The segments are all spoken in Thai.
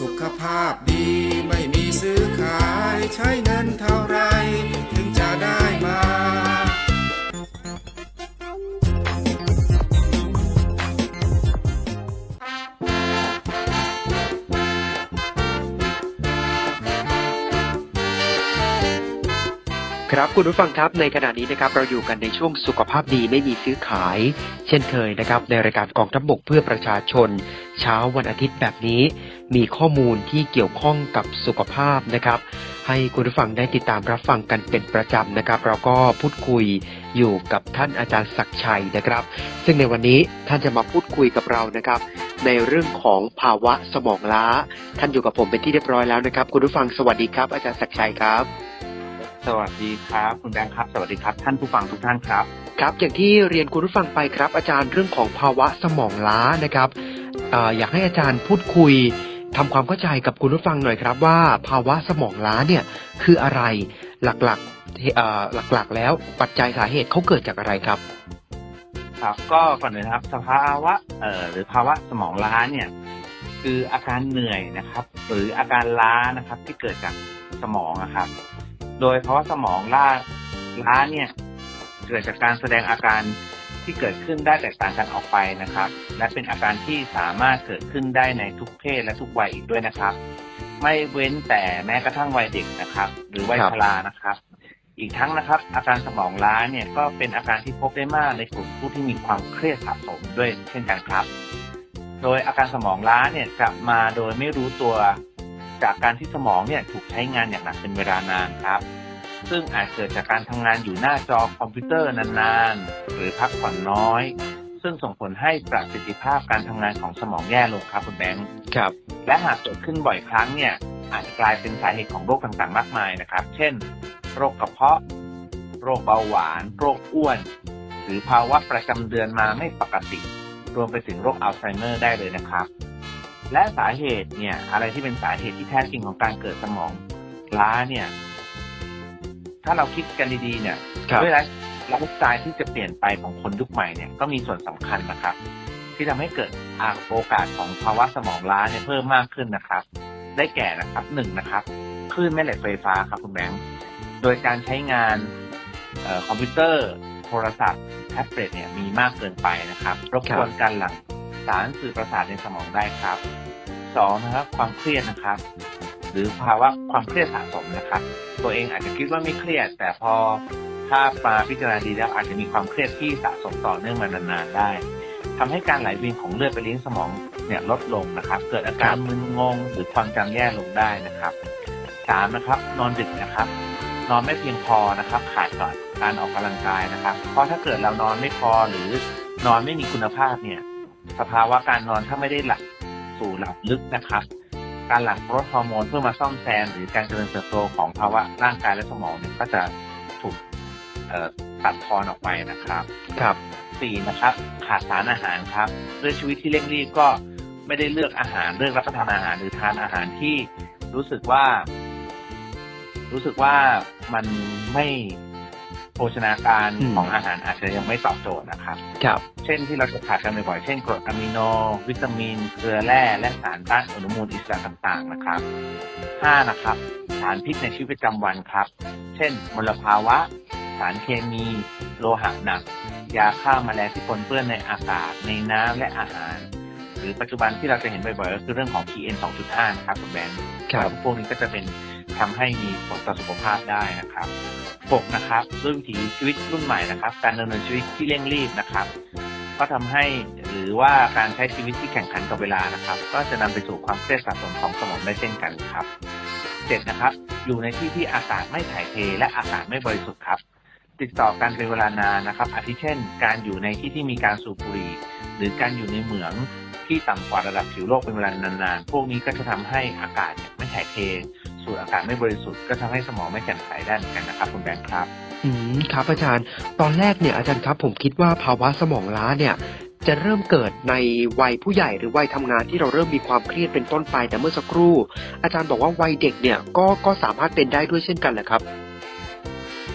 สุขภาพดีไม่มีซื้อขายใช้เงินเท่าไร ถึงจะได้มาครับคุณผู้ฟังครับในขณะนี้นะครับเราอยู่กันในช่วงสุขภาพดีไม่มีซื้อขาย เช่นเคยนะครับในรายการกองทัพบกเพื่อประชาชน เช้าวันอาทิตย์แบบนี้ มีข้อมูลที่เกี่ยวข้องกับสุขภาพนะครับ ให้คุณผู้ฟังได้ติดตามรับฟังกันเป็นประจำนะครับ เราก็พูดคุยอยู่กับท่านอาจารย์ศักดิ์ชัยนะครับ ซึ่งในวันนี้ท่านจะมาพูดคุยกับเรานะครับ ในเรื่องของภาวะสมองล้า ท่านอยู่กับผมเป็นที่เรียบร้อยแล้วนะครับ คุณผู้ฟังสวัสดีครับ อาจารย์ศักดิ์ชัยครับ สวัสดีครับ คุณแบงค์ครับ สวัสดีครับ ท่านผู้ฟังทุกท่านครับครับอย่างที่เรียนคุณผู้ฟังไปครับ อาจารย์เรื่องของภาวะสมองล้านะครับเอออยากให้อาจารย์พูดคุย ทำความเข้าใจกับคุณผู้ฟังหน่อยครับว่าภาวะสมองล้าเนี่ยคืออะไรหลักๆหลักๆ แล้วปัจจัยสาเหตุเขาเกิดจากอะไรครับ ครับก็ก่อนอื่นะครับ สภาวะเอ่อหรือภาวะสมองล้าเนี่ย คืออาการเหนื่อยนะครับ หรืออาการล้านะครับ ที่เกิดจากสมองนะครับ โดยภาวะสมองล้าล้าเนี่ย เกิดจากการแสดงอาการ ที่เกิดขึ้นได้แตกต่างกันออกไปนะครับ และเป็นอาการที่สามารถเกิดขึ้นได้ในทุกเพศและทุกวัยอีกด้วยนะครับ ไม่เว้นแต่แม้กระทั่งวัยเด็กนะครับ หรือวัยชรานะครับ อีกทั้งนะครับ อาการสมองล้าเนี่ยก็เป็นอาการที่พบได้มากในกลุ่มผู้ที่มีความเครียดสะสมด้วยเช่นกันครับ โดยอาการสมองล้าเนี่ยจะมาโดยไม่รู้ตัวจากการที่สมองเนี่ยถูกใช้งานอย่างหนักเป็นเวลานานครับ ซึ่งอาจเกิดจากการทำงานอยู่หน้าจอคอมพิวเตอร์นานๆ หรือพักผ่อนน้อย ซึ่งส่งผลให้ประสิทธิภาพการทำงานของสมองแย่ลงครับคุณแบงค์ครับ และหากเกิดขึ้นบ่อยครั้งเนี่ย อาจจะกลายเป็นสาเหตุของโรคต่างๆ มากมายนะครับ เช่น โรคกระเพาะ โรคเบาหวาน โรคอ้วน หรือภาวะประจำเดือนมาไม่ปกติ รวมไปถึงโรคอัลไซเมอร์ได้เลยนะครับและสาเหตุเนี่ยอะไรที่เป็นสาเหตุที่แท้จริงของการเกิดสมองล้าเนี่ย ถ้าเราคิดกันดีๆเนี่ยครับด้วยไลฟ์ไลฟ์สไตล์ที่จะเปลี่ยนไปของคนยุคใหม่เนี่ยก็มีส่วนสำคัญนะครับ ที่ทำให้เกิดอาโอกาสของภาวะสมองล้าเนี่ยเพิ่มมากขึ้นนะครับ ได้แก่นะครับหนึ่งนะครับคลื่นแม่เหล็กไฟฟ้าครับคุณแบงค์โดยการใช้งานเออคอมพิวเตอร์ โทรศัพท์แท็บเล็ตเนี่ยมีมากเกินไปนะครับรบกวนการหลั่งสารสื่อประสาทในสมองได้ครับสองนะครับความเครียดนะครับ หรือภาวะความเครียดสะสมนะครับ ตัวเองอาจจะคิดว่าไม่เครียด แต่พอถ้ามาพิจารณาดีแล้วอาจจะมีความเครียดที่สะสมต่อเนื่องมานานๆได้ทำให้การไหลเวียนของเลือดไปเลี้ยงสมองเนี่ยลดลงนะครับ เกิดอาการมึนงงหรือความจำแย่ลงได้นะครับสามนะครับ นอนดึกนะครับ นอนไม่เพียงพอนะครับ ขาดก่อนการออกกำลังกายนะครับ เพราะถ้าเกิดเรานอนไม่พอหรือนอนไม่มีคุณภาพเนี่ย สภาวะการนอนถ้าไม่ได้หลับสู่หลับลึกนะครับ การหลั่งโกรทฮอร์โมนเพื่อมาซ่อมแซมหรือการเจริญเติบโตของภาวะร่างกายและสมองเนี่ยก็จะถูกเอ่อตัดทอนออกไปนะครับ ครับสี่นะครับ ขาดสารอาหารครับด้วยชีวิตที่เร่งรีบก็ไม่ได้เลือกอาหารเลือกรับประทานอาหารหรือทานอาหารที่รู้สึกว่า รู้สึกว่ามันไม่ โภชนาการอืมของอาหารอาจจะยังไม่ตอบโจทย์นะครับครับ เช่นที่เราจะขาดกันบ่อยๆเช่นกรดอะมิโน วิตามิน เกลือแร่และสารต้านอนุมูลอิสระต่างๆนะครับ 5. นะครับสารพิษในชีวิตประจำวันครับ เช่น มลภาวะ สารเคมี โลหะหนัก ยาฆ่าแมลงที่ปนเปื้อนในอากาศในน้ำและอาหารห รือปัจจุบันที่เราจะเห็นบ่อยๆก็คือเรื่องของ PM 2.5 นะครับคุณแบงค์ครับพวกนี้ก็จะเป็นทำให้มีผลต่อสุขภาพได้นะครับ6นะครับด้วยวิถีชีวิตรุ่นใหม่นะครับ การดำเนินชีวิตที่เร่งรีบนะครับ ก็ทำให้หรือว่าการใช้ชีวิตที่แข่งขันกับเวลานะครับ ก็จะนำไปสู่ความเครียดสะสมของสมองได้เช่นกันครับเจ็ดนะครับ อยู่ในที่ที่อากาศไม่ถ่ายเทและอากาศไม่บริสุทธิ์ครับ ติดต่อกันเป็นเวลานานนะครับ อาทิเช่น การอยู่ในที่ที่มีการสูบบุหรี่ หรือการอยู่ในเหมือง ที่ต่ำกว่าระดับผิวโลกเป็นเวลานานๆ พวกนี้ก็จะทำให้อากาศไม่ถ่ายเท สูดอากาศไม่บริสุทธิ์ก็ทำให้สมองไม่แจ่มใสได้เหมือนกันนะครับคุณแบงค์ครับ อืมครับอาจารย์ ตอนแรกเนี่ยอาจารย์ครับ ผมคิดว่าภาวะสมองล้าเนี่ยจะเริ่มเกิดในวัยผู้ใหญ่หรือวัยทำงานที่เราเริ่มมีความเครียดเป็นต้นไปแต่เมื่อสักครู่ อาจารย์บอกว่าวัยเด็กเนี่ยก็ก็สามารถเป็นได้ด้วยเช่นกันแหละครับ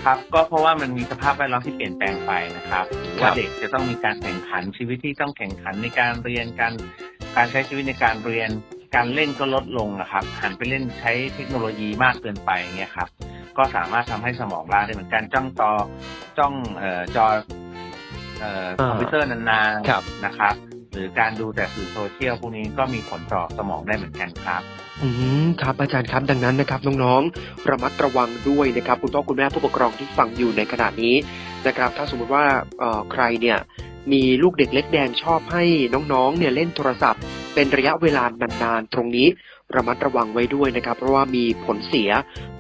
ครับก็เพราะว่ามันมีสภาพแวดล้อมที่เปลี่ยนแปลงไปนะครับหรือว่าครับเด็กจะต้องมีการแข่งขันชีวิตที่ต้องแข่งขันในการเรียนการการใช้ชีวิตในการเรียนการเล่นก็ลดลงนะครับหันไปเล่นใช้เทคโนโลยีมากเกินไปเงี้ยครับก็สามารถทำให้สมองล้าได้เหมือนกันจ้องจอจ้องเอ่อจอเอ่อคอมพิวเตอร์นานครับๆนะครับ หรือการดูแต่สื่อโซเชียลพวกนี้ก็มีผลต่อสมองได้เหมือนกันครับอืมครับอาจารย์ครับดังนั้นนะครับน้องๆระมัดระวังด้วยนะครับคุณพ่อคุณแม่ผู้ปกครองที่ฟังอยู่ในขณะนี้นะครับ ถ้าสมมุติว่าเอ่อใครเนี่ยมีลูกเด็กเล็กแดงชอบให้น้องๆเนี่ยเล่นโทรศัพท์ เป็นระยะเวลานานๆตรงนี้ระมัดระวังไว้ด้วยนะครับ เพราะว่ามีผลเสีย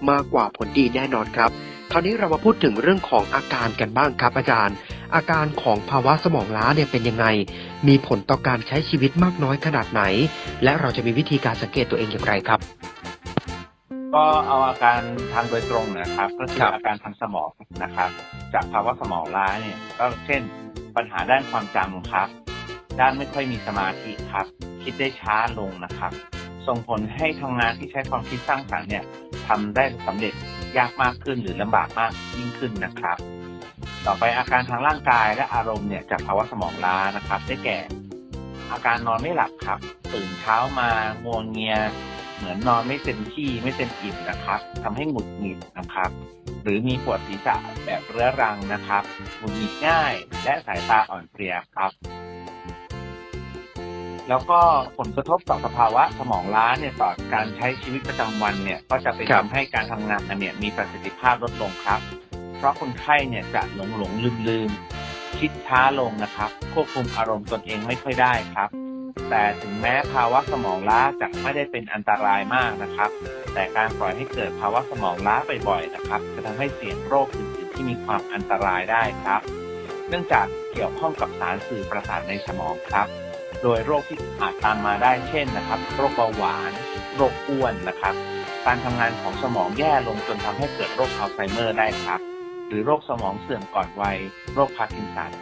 มากกว่าผลดีแน่นอนครับ คราวนี้เรามาพูดถึงเรื่องของอาการกันบ้างครับอาจารย์ อาการของภาวะสมองล้าเนี่ยเป็นยังไง มีผลต่อการใช้ชีวิตมากน้อยขนาดไหน และเราจะมีวิธีการสังเกตตัวเองอย่างไรครับ ก็เอาอาการทางโดยตรงนะครับ ก็คือครับอาการทางสมองนะครับ จากภาวะสมองล้าเนี่ย ก็เช่น ปัญหาด้านความจำครับ ด้านไม่ค่อยมีสมาธิครับ คิดได้ช้าลงนะครับ ส่งผลให้ทำงานที่ใช้ความคิดสร้างสรรค์เนี่ยทำได้สำเร็จยากมากขึ้นหรือลำบากมากยิ่งขึ้นนะครับ ต่อไปอาการทางร่างกายและอารมณ์เนี่ยจากภาวะสมองล้านะครับ ได้แก่ อาการนอนไม่หลับครับ ตื่นเช้ามางวงเงีย เหมือนนอนไม่เต็มที่ไม่เต็มอิ่มนะครับทำให้หงุดหงิดนะครับ หรือมีปวดศีรษะแบบเรื้อรังนะครับหงุดหงิดง่ายและสายตาอ่อนเพลียครับแล้วก็ผลกระทบต่อสภาวะสมองล้าเนี่ยต่อการใช้ชีวิตประจำวันเนี่ย ก็จะไปครับทำให้การทำงานเนี่ยมีประสิทธิภาพลดลงครับ เพราะคนไข้เนี่ยจะหลงหลงลืมลืมคิดช้าลงนะครับ ควบคุมอารมณ์ตนเองไม่ค่อยได้ครับ แต่ถึงแม้ภาวะสมองล้าจะไม่ได้เป็นอันตรายมากนะครับ แต่การปล่อยให้เกิดภาวะสมองล้าบ่อยๆนะครับ จะทำให้เสี่ยงโรคอื่นๆที่มีความอันตรายได้ครับ เนื่องจากเกี่ยวข้องกับสารสื่อประสาทในสมองครับ โดยโรคที่อาจตามมาได้เช่นนะครับ โรคเบาหวาน โรคอ้วนนะครับ การทำงานของสมองแย่ลงจนทำให้เกิดโรคอัลไซเมอร์ได้ครับ หรือโรคสมองเสื่อมก่อนวัย โรคพาร์กินสัน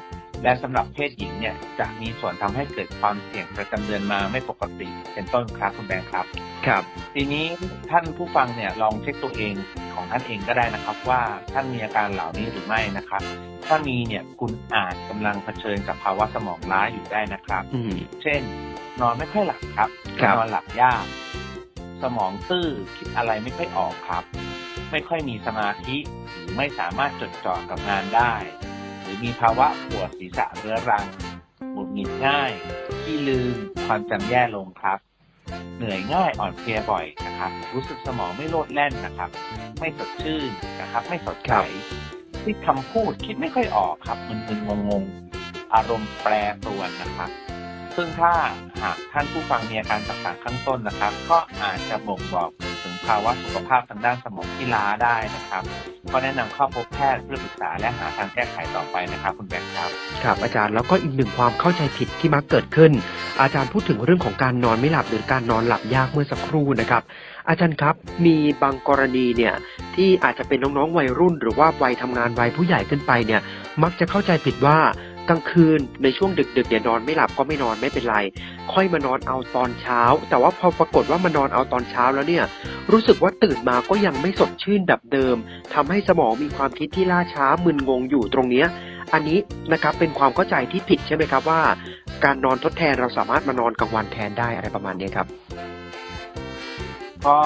และสำหรับเพศหญิงเนี่ยจะมีส่วนทำให้เกิดความเสี่ยงประจำเดือนมาไม่ปกติ เป็นต้นครับคุณแบงค์ครับ ครับ ทีนี้ท่านผู้ฟังเนี่ยลองเช็คตัวเองของท่านเองก็ได้นะครับ ว่าท่านมีอาการเหล่านี้หรือไม่นะครับ ถ้ามีเนี่ยคุณอาจกำลังเผชิญกับภาวะสมองล้าอยู่ได้นะครับ อืม เช่น นอนไม่ค่อยหลับครับครับ นอนหลับยากสมองตื้อคิดอะไรไม่ค่อยออกครับ ไม่ค่อยมีสมาธิหรือ ไม่สามารถจดจ่อกับงานได้ หรือมีภาวะปวดศีรษะเรื้อรังหงุดหงิดง่ายขี้ลืมความจำแย่ลงครับ เหนื่อยง่ายอ่อนเพลียบ่อยนะครับ รู้สึกสมองไม่โลดแล่นนะครับ ไม่สดชื่นนะครับ ไม่สดใสที่คำพูดคิดไม่ค่อยออกครับมึนๆงงๆ อารมณ์แปรปรวนนะครับซึ่งถ้าหากท่านผู้ฟังมีอาการต่างๆข้างต้นนะครับ ก็อาจจะบ่งบอก ภาวะสุขภาพทางด้านสมองที่ล้าได้นะครับ ก็แนะนำเข้าพบแพทย์เพื่อปรึกษาและหาทางแก้ไขต่อไปนะครับ คุณแบงค์ครับ ครับอาจารย์แล้วก็อีกหนึ่งความเข้าใจผิดที่มักเกิดขึ้น อาจารย์พูดถึงเรื่องของการนอนไม่หลับหรือการนอนหลับยากเมื่อสักครู่นะครับ อาจารย์ครับมีบางกรณีเนี่ยที่อาจจะเป็นน้องๆวัยรุ่น หรือว่าวัยทำงานวัยผู้ใหญ่ขึ้นไปเนี่ย มักจะเข้าใจผิดว่า กลางคืนในช่วงดึกๆเนี่ยนอนไม่หลับก็ไม่นอนไม่เป็นไร ค่อยมานอนเอาตอนเช้า แต่ว่าพอปรากฏว่ามานอนเอาตอนเช้าแล้วเนี่ย รู้สึกว่าตื่นมาก็ยังไม่สดชื่นแบบเดิมทำให้สมองมีความคิดที่ล่าช้ามึนงงอยู่ตรงเนี้ยอันนี้นะครับเป็นความเข้าใจที่ผิดใช่ไหมครับว่า การนอนทดแทนเราสามารถมานอนกลางวันแทนได้อะไรประมาณนี้ครับ ก็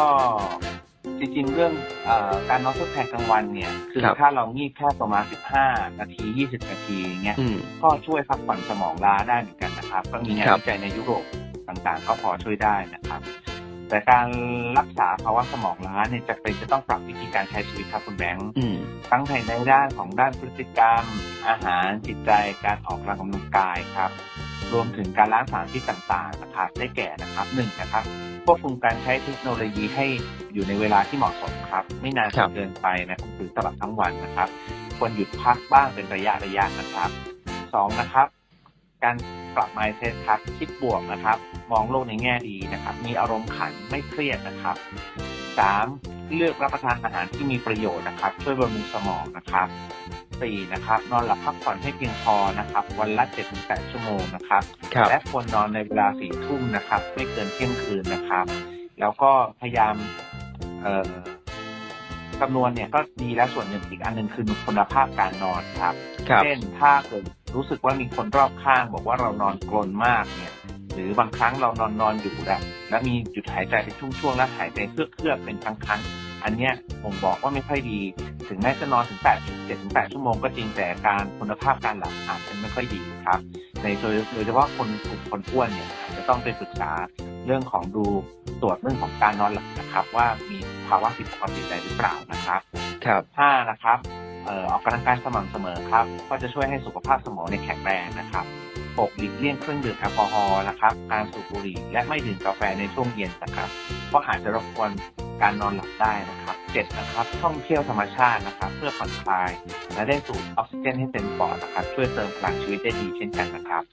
จริงๆ เรื่องเออการนอนทดแทนกลางวันเนี่ย คือครับถ้าเรางีบแค่ประมาณ 15 นาที 20 นาทีอย่างเงี้ยอืมก็ช่วยพักผ่อนสมองล้าได้เหมือนกันนะครับ ก็มีงานครับวิจัยในยุโรปต่างๆ ก็พอช่วยได้นะครับ แต่การรักษาภาวะสมองล้าเนี่ยจะเป็นจะต้องปรับวิธีการใช้ชีวิตครับคุณแบงค์อืมทั้งในด้านของด้านพฤติกรรม อาหารจิตใจการออกกำลังกายครับ รวมถึงการล้างสารพิษต่างๆนะครับได้แก่นะครับหนึ่งนะครับควบคุมการใช้เทคโนโลยีให้อยู่ในเวลาที่เหมาะสมครับ ไม่นานจครันบเกินไปนะครับหรือตลอดทั้งวันนะครับ ควรหยุดพักบ้างเป็นระยะระยะนะครับสองนะครับ การปรับ mindset ครับคิดบวกนะครับ มองโลกในแง่ดีนะครับ มีอารมณ์ขันไม่เครียดนะครับ สามเลือกรับประทานอาหารที่มีประโยชน์นะครับ ช่วยบำรุงสมองนะครับสี่นะครับ นอนหลับพักผ่อนให้เพียงพอนะครับ วันละเจ็ดถึงแปดชั่วโมงนะครับ ครับ และควรนอนในเวลาสี่ทุ่มนะครับ ไม่เกินเที่ยงคืนนะครับ แล้วก็พยายามเอ่อคำนวณเนี่ยก็ดีแล้วส่วนหนึ่งอีกอันหนึ่งคือคุณภาพการนอนครับ ครับ เช่นถ้าเกิดรู้สึกว่ามีคนรอบข้าง บอกว่าเรานอนกรนมากเนี่ย หรือบางครั้งเรานอนนอนอยู่แล้วแล้วมีหยุดหายใจเป็นช่วงๆแล้วหายใจเครือกๆเป็นครั้งๆอันเนี้ยผมบอกว่าไม่ค่อยดี ถึงแม้จะนอนถึง8 7ถึง8ชั่วโมงก็จริงแต่การคุณภาพการหลับอาจจะไม่ค่อยดีครับ ในโดยโดยเฉพาะคนกลุ่มคนอ้วนเนี่ยอาจจะต้องไปปรึกษาเรื่องของดูตรวจเรื่องของการนอนหลับนะครับ ว่ามีภาวะผิดปกติใดหรือเปล่านะครับครับห้านะครับเอ่อออกกำลังกายสม่ำเสมอครับ ก็จะช่วยให้สุขภาพสมองในยแข็งแรงนะครับ หกหลีกเลี่ยงเครื่องดื่มแอลกอฮอล์นะครับ การสูบบุหรี่และไม่ดื่มกาแฟในช่วงเย็นนะครับ เพราะอาจจะรบกวนการนอนหลับได้นะครับเจ็ดนะครับ ท่องเที่ยวธรรมชาตินะครับ เพื่อผ่อนคลาย และได้สูดออกซิเจนให้เต็มปอดนะครับ ช่วยเติมพลังชีวิตได้ดีเช่นกันนะครับ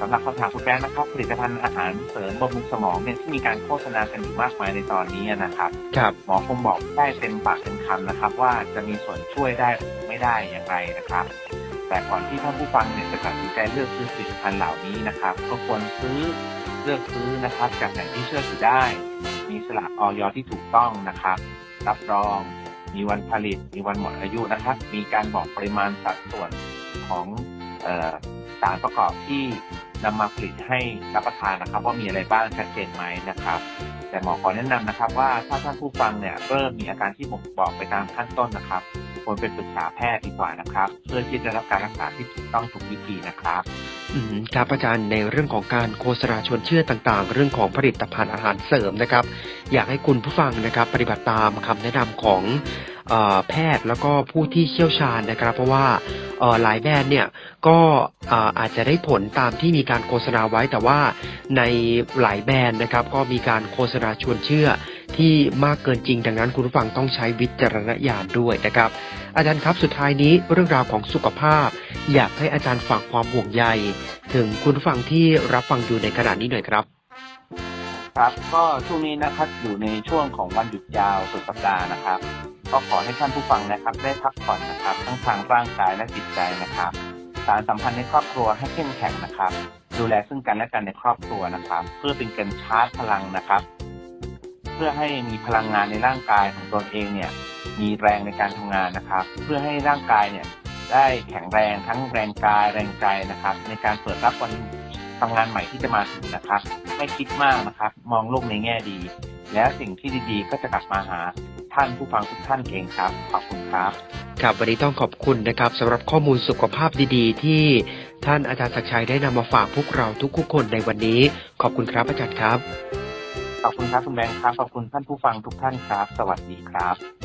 สำหรับคำถามคุณแป้งนะครับผลิตภัณฑ์อาหารเสริมบำรุงสมองเนี่ยที่มีการโฆษณากันอยู่มากมายในตอนนี้นะครับครับหมอคงบอกได้เต็มปากเต็มคำนะครับ ว่าจะมีส่วนช่วยได้หรือไม่ได้อย่างไรนะครับ แต่ก่อนที่ท่านผู้ฟังเนี่ยจะตัดสินใจเลือกซื้อผลิตภัณฑ์เหล่านี้นะครับ ก็ควรซื้อเลือกซื้อนะครับ จากแหล่งที่เชื่อถือได้ มีสลากออยที่ถูกต้องนะครับ รับรอง มีวันผลิต มีวันหมดอายุนะครับ มีการบอกปริมาณสัดส่วนของออสารประกอบที่นำมาผลิตให้รับประทานนะครับ ว่ามีอะไรบ้างชัดเจนไหมนะครับ แต่หมอขอแนะนำนะครับ ว่าถ้าท่านผู้ฟังเนี่ยเริ่มมีอาการที่ผมบอกไปตามขั้นต้นนะครับควรเป็นปรึกษาแพทย์ดีกว่านะครับ เพื่อที่จะรับการรักษาที่ถูกต้องถูกวิธีนะครับอืมครับอาจารย์ในเรื่องของการโฆษณาชวนเชื่อต่างๆ เรื่องของผลิตภัณฑ์อาหารเสริมนะครับ อยากให้คุณผู้ฟังนะครับ ปฏิบัติตามคำแนะนำของ แพทย์แล้วก็ผู้ที่เชี่ยวชาญนะครับ เพราะว่าหลายแบรนด์เนี่ยก็เอ่ออาจจะได้ผลตามที่มีการโฆษณาไว้ แต่ว่าในหลายแบรนด์นะครับ ก็มีการโฆษณาชวนเชื่อที่มากเกินจริงดังนั้นคุณผู้ฟังต้องใช้วิจารณญาณด้วยนะครับ อาจารย์ครับสุดท้ายนี้เรื่องราวของสุขภาพ อยากให้อาจารย์ฝากความห่วงใย ถึงคุณผู้ฟังที่รับฟังอยู่ในขณะนี้หน่อยครับครับก็ช่วงนี้นะครับอยู่ในช่วงของวันหยุดยาวสุดสัปดาห์นะครับ ก็ขอให้ท่านผู้ฟังนะครับ ได้พักผ่อนนะครับ ทั้งทางร่างกายและจิตใจนะครับ สารสัมพันธ์ในครอบครัวให้เข้มแข็งนะครับ ดูแลซึ่งกันและกันในครอบครัวนะครับ เพื่อเป็นการชาร์จพลังนะครับ เพื่อให้มีพลังงานในร่างกายของตนเองเนี่ย มีแรงในการทำงานนะครับ เพื่อให้ร่างกายเนี่ยได้แข็งแรงทั้งแรงกายแรงใจนะครับ ในการเปิดรับวันทำงานใหม่ที่จะมาถึงนะครับ ไม่คิดมากนะครับ มองโลกในแง่ดี แล้วสิ่งที่ดีๆ ก็จะกลับมาหา ท่านผู้ฟังทุกท่านเองครับ ขอบคุณครับ ครับวันนี้ต้องขอบคุณนะครับสำหรับข้อมูลสุขภาพดีๆ ที่ท่านอาจารย์ศักดิ์ชัยได้นำมาฝากพวกเราทุกๆคนในวันนี้ ขอบคุณครับอาจารย์ครับ ขอบคุณครับคุณแบงค์ครับ ขอบคุณท่านผู้ฟังทุกท่านครับ สวัสดีครับ